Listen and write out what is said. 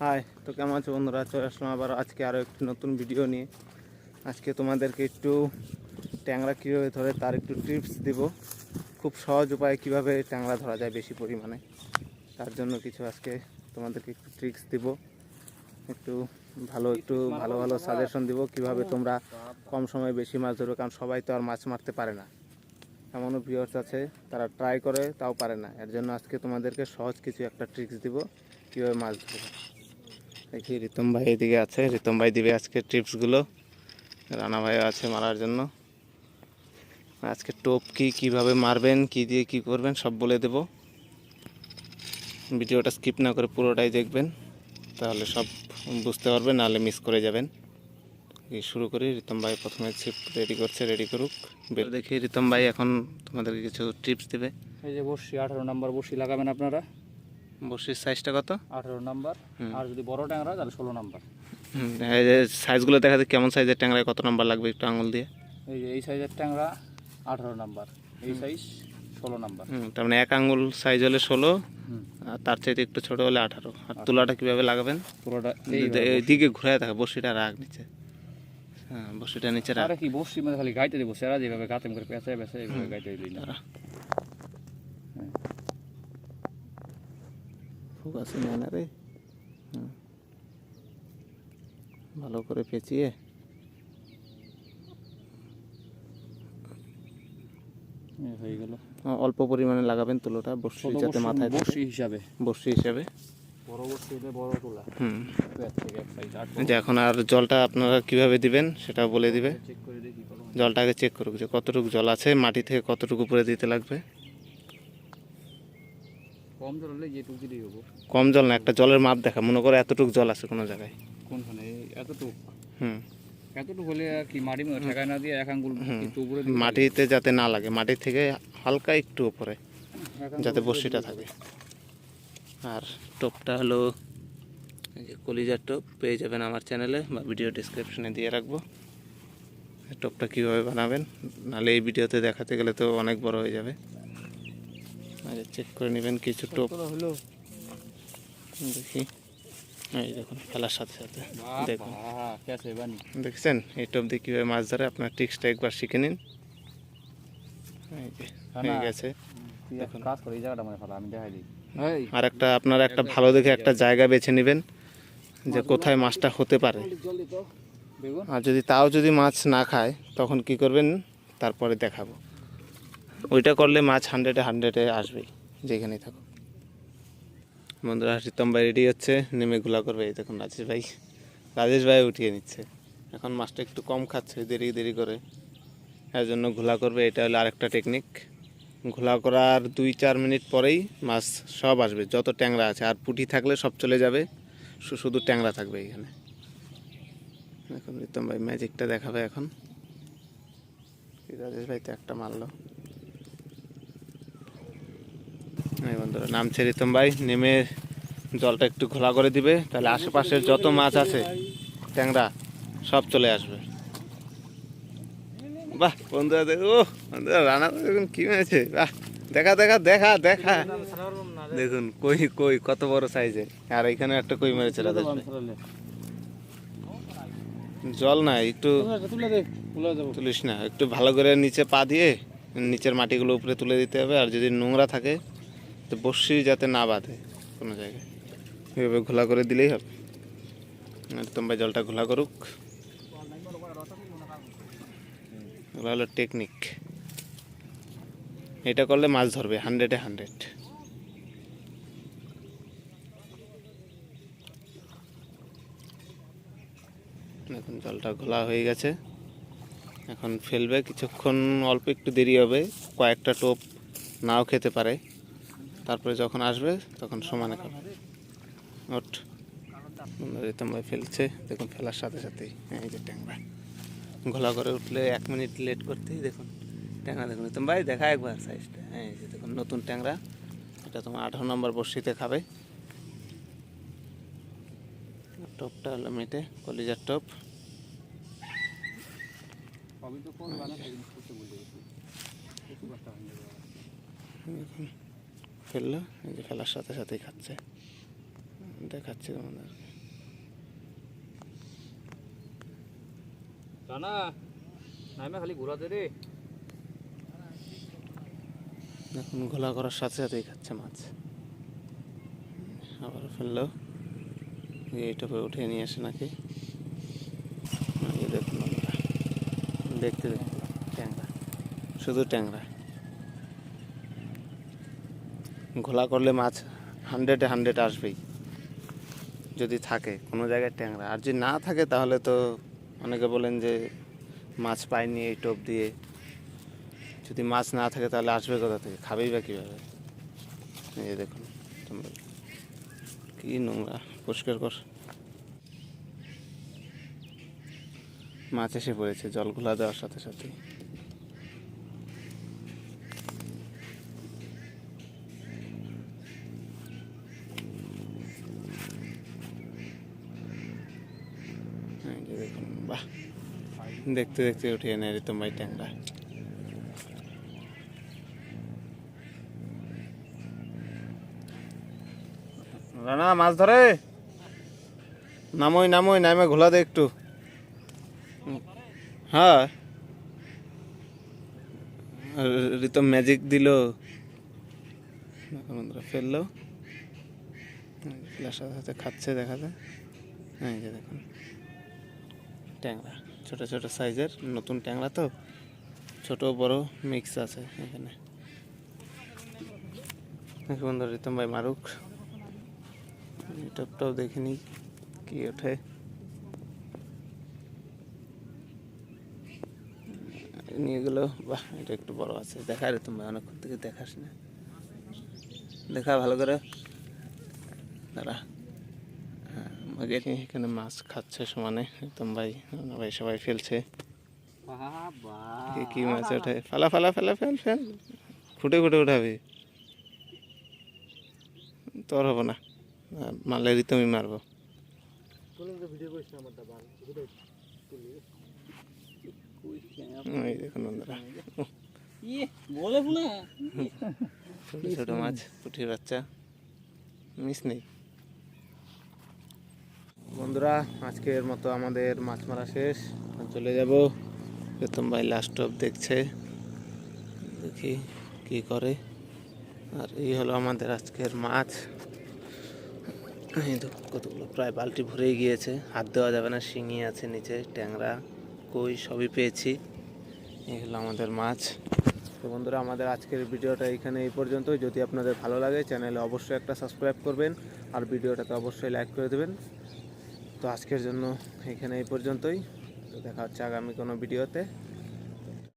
High তো কেমন আছো বন্ধুরা? চলে আসলাম আবার আজকে আরও একটি নতুন ভিডিও নিয়ে। আজকে তোমাদেরকে একটু ট্যাংরা কীভাবে ধরে তার একটু টিপস দিব। খুব সহজ উপায়ে কীভাবে ট্যাংরা ধরা যায় বেশি পরিমাণে। তার জন্য কিছু আজকে তোমাদেরকে একটু ট্রিক্স দিব। একটু ভালো একটু ভালো ভালো সাজেশন দিব কীভাবে তোমরা কম সময়ে বেশি মাছ ধরবে, কারণ সবাই তো আর মাছ মারতে পারে না। এমনও ভিউয়ার্স আছে, তারা ট্রাই করে, তাও পারে না। এর জন্য আজকে তোমাদেরকে সহজ কিছু একটা ট্রিক্স দিব। কীভাবে মাছ ধরবে দেখি রিতম ভাই এদিকে আছে। রিতম ভাই দিবে আজকে টিপসগুলো রানা ভাইও আছে মারার জন্য। আজকে টোপ কি, কীভাবে মারবেন, কি দিয়ে কি করবেন, সব বলে দেব। ভিডিওটা স্কিপ না করে পুরোটাই দেখবেন। তাহলে সব বুঝতে পারবেন, নাহলে মিস করে যাবেন। শুরু করি। রিতম ভাই প্রথমে ছিপ রেডি করছে রেডি করুক। দেখি রিতম ভাই এখন তোমাদেরকে কিছু টিপস দেবে। এই যে বসি আঠারো নম্বর বসি লাগাবেন আপনারা। বসির সাইজটা কত? আঠারো নাম্বার। আর যদি বড় ট্যাংরা তাহলে ষোলো নাম্বার। হুম, এই যে সাইজগুলো দেখা যায় কেমন সাইজের ট্যাংরায় কত নাম্বার লাগবে একটু আঙুল দিয়ে? এই যে এই সাইজের ট্যাংরা আঠারো নাম্বার। এই সাইজ ষোলো নাম্বার। হুম, তার মানে এক আঙুল সাইজ হলে ষোলো আর তার চাইতে একটু ছোট হলে আঠারো। আর তুলাটা কীভাবে লাগাবেন? পুরোটা দিকে ঘুরে থাকে বসিটা রাখ নিচে। হ্যাঁ বসিটা নিচে রাখ। আরে কি বসি মানে খালি গাইতে দিব সেরা যেভাবে গাতেম করে পেঁচায় পেঁচায় এইভাবে গাইতে দিই না। দাঁড়া। ফোকাসই নেয় না রে ভালো করে পেঁচিয়ে। হয়ে গেল। অল্প পরিমাণে লাগাবেন তুলোটা বসি যাতে মাথায়। বসি হিসাবে। বসি হিসাবে। যে এখন আর জলটা আপনারা কীভাবে দিবেন সেটা বলে দিবে। চেক করে দেখি কত জলটা আগে চেক করুক যে কতটুকু জল আছে মাটি থেকে কতটুকু উপরে দিতে লাগবে। কম জল হলে যেটুকু দিলেই হব। কম জল না একটা জলের মাপ দেখা মনে করো এতটুকু জল আছে কোনো জায়গায়। কোনখানে? এতটুকু? হুম। এতটুকু হলে আর কি মাটি ঠেকায় না দিয়ে এক আঙ্গুল একটু উপরে মাটিতে যাতে না লাগে মাটি থেকে হালকা একটু উপরে যাতে বড়শিটা থাকে। আর টোপটা হলো যে কলিজার টোপ পেয়ে যাবেন আমার চ্যানেলে বা ভিডিও ডিসক্রিপশনে দিয়ে রাখব। টোপটা কীভাবে বানাবেন নাহলে এই ভিডিওতে দেখাতে গেলে তো অনেক বড় হয়ে যাবে। আর চেক করে নেবেন কিছু টোপ। হলো। দেখি। এই দেখুন ফেলার সাথে সাথে। দেখুন। দেখছেন? এই টোপ দিয়ে কীভাবে মাছ ধরে? আপনার টিক্সটা একবার শিখে নিন। এই যে হয়ে গেছে। দেখুন। কাজ করে এই জায়গাটা মানে ফেলা আমি দেখাই দিই। আর একটা আপনারা একটা ভালো দেখে একটা জায়গা বেছে নেবেন যে কোথায় মাছটা হতে পারে। আর যদি তাও যদি মাছ না খায় তখন কি করবেন? তারপরে দেখাবো। ওইটা করলে মাছ হান্ড্রেডে হান্ড্রেডে আসবেই, যেখানেই থাকুক। বন্ধুরা রিতম ভাই রেডি হচ্ছে, নেমে ঘোলা করবে, এই দেখুন রাজেশ ভাই। রাজেশ ভাই উঠিয়ে নিচ্ছে। এখন মাছটা একটু কম খাচ্ছে, দেরি দেরি করে। এর জন্য ঘোলা করবে, এটা হলো আরেকটা টেকনিক ঘোলা করার দুই চার মিনিট পরেই মাছ সব আসবে, যত ট্যাংরা আছে। আর পুঁটি থাকলে সব চলে যাবে শুধু ট্যাংরা থাকবে এখানে। এখন রিতম ভাই ম্যাজিকটা দেখাবে এখন। রাজেশ ভাই তো একটা মারলো। এই বন্ধুরা নামছে রিতম ভাই। নেমে জলটা একটু ঘোলা করে দিবে। তাহলে আশেপাশের যত মাছ আছে ট্যাংরা সব চলে আসবে। বাহ বন্ধুরা দেখো ও বন্ধুরা রান্না দেখুন কি হয়েছে। বাহ দেখা দেখা দেখা দেখা। দেখুন কই কই কত বড় সাইজের। আর এখানে একটা কই মেরেছে জল না একটু তুলিস না একটু ভালো করে নিচে পা দিয়ে নিচের মাটিগুলো উপরে তুলে দিতে হবে। আর যদি নোংরা থাকে বসি যাতে না বাঁধে কোনো জায়গায়। এভাবে ঘোলা করে দিলেই হবে। আর তোমরা জলটা ঘোলা করুক। এগুলো হলো টেকনিক। এটা করলে মাছ ধরবে হান্ড্রেডে হান্ড্রেড এখন জলটা ঘোলা হয়ে গেছে। এখন ফেলবে, কিছুক্ষণ অল্প একটু দেরি হবে। কয়েকটা টোপ নাও খেতে পারে। তারপরে যখন আসবে, তখন সমানে খাবে ওট রিতম ফেলছে। দেখুন, ফেলার সাথে সাথেই। এই যে ট্যাংরা। ঘোলা করে উঠলে এক মিনিট লেট করতেই দেখুন। ট্যাংরা দেখুন। রিতম ভাই, দেখা একবার সাইজটা হ্যাঁ এই যে দেখুন, নতুন ট্যাংরা। এটা তোমার আঠারো নম্বর বর্ষিতে খাবে। টপটা হলো মেটে, কলিজার টপ। সবই ফেলল এই যে ফেলার সাথে সাথেই খাচ্ছে। দেখাচ্ছি তোমাদের। জানা নামে খালি ঘোরাতে রে এখন ঘোলা করার সাথে সাথেই খাচ্ছে মাছ। আবার ফেলল। এইটাকে উঠে নিয়ে আসে নাকি? দেখুন দেখতে দেখতে ট্যাংরা। শুধু ট্যাংরা। ঘোলা করলে মাছ হান্ড্রেডে হান্ড্রেড আসবেই। যদি থাকে, কোনো জায়গায় ট্যাংরা। আর যদি না থাকে, তাহলে তো অনেকে বলেন যে মাছ পাইনি এই টোপ দিয়ে। যদি মাছ না থাকে, তাহলে আসবে কোথা থেকে? খাবেই বা কীভাবে? এই দেখুন, তোমরা কি নোংরা, পরিষ্কার কর। মাছ এসে পড়েছে, জল ঘোলা দেওয়ার সাথে সাথে এই যে দেখুন বাহ দেখতে দেখতে উঠিয়ে নেয় ভাই ট্যাংরা। রানা মাছ ধরে? নামই নামই নামে ঘোলা দে একটু। হ্যাঁ। রিতম ম্যাজিক দিল। ফেলল। সাথে খাচ্ছে দেখা যায়। হ্যাঁ দেখুন ট্যাংরা। ছোট ছোট সাইজের, নতুন ট্যাংরা তো, ছোট বড় মিক্স আছে এখানে। দেখো বন্ধুরা, রিতম ভাই মারুক। টপটাও দেখিনি কি ওঠে। নিয়ে গেল, বাহ, এটা একটু বড় আছে। দেখা রে ভাই, অনেকক্ষণ থেকে দেখাস না। দেখা, ভালো করে। দাঁড়া। এখানে মাছ খাচ্ছে সমানে। তোম ভাই ভাই সবাই ফেলছে। কি- কি মাছ ওঠে। ফালা ফালা ফালা ফেল ফেল। ফুটে ফুটে উঠাবি। তোর হব না। আহ, তুমি মারবো। দেখুন বন্ধুরা ইয়ে ছোট ছোট মাছ পুঁটির বাচ্চা। মিস নেই। বন্ধুরা, আজকের মতো আমাদের মাছ মারা শেষ। চলে যাব। প্রথম ভাই লাস্ট অফ দেখছে। দেখি কি করে। আর এই হলো আমাদের আজকের মাছ। এই কতগুলো, প্রায় বালতি ভরেই গিয়েছে। হাত দেওয়া যাবে না, শিঙি আছে নিচে, ট্যাংরা, কই, সবই পেয়েছি। এই হলো আমাদের মাছ। তো বন্ধুরা, আমাদের আজকের ভিডিওটা এখানে এই পর্যন্ত যদি আপনাদের ভালো লাগে, চ্যানেলে অবশ্যই একটা সাবস্ক্রাইব করবেন। আর ভিডিওটাকে অবশ্যই লাইক করে দেবেন। তো আজকের জন্য এখানে এই পর্যন্তই। তো দেখা হচ্ছে আগামী কোনো ভিডিওতে।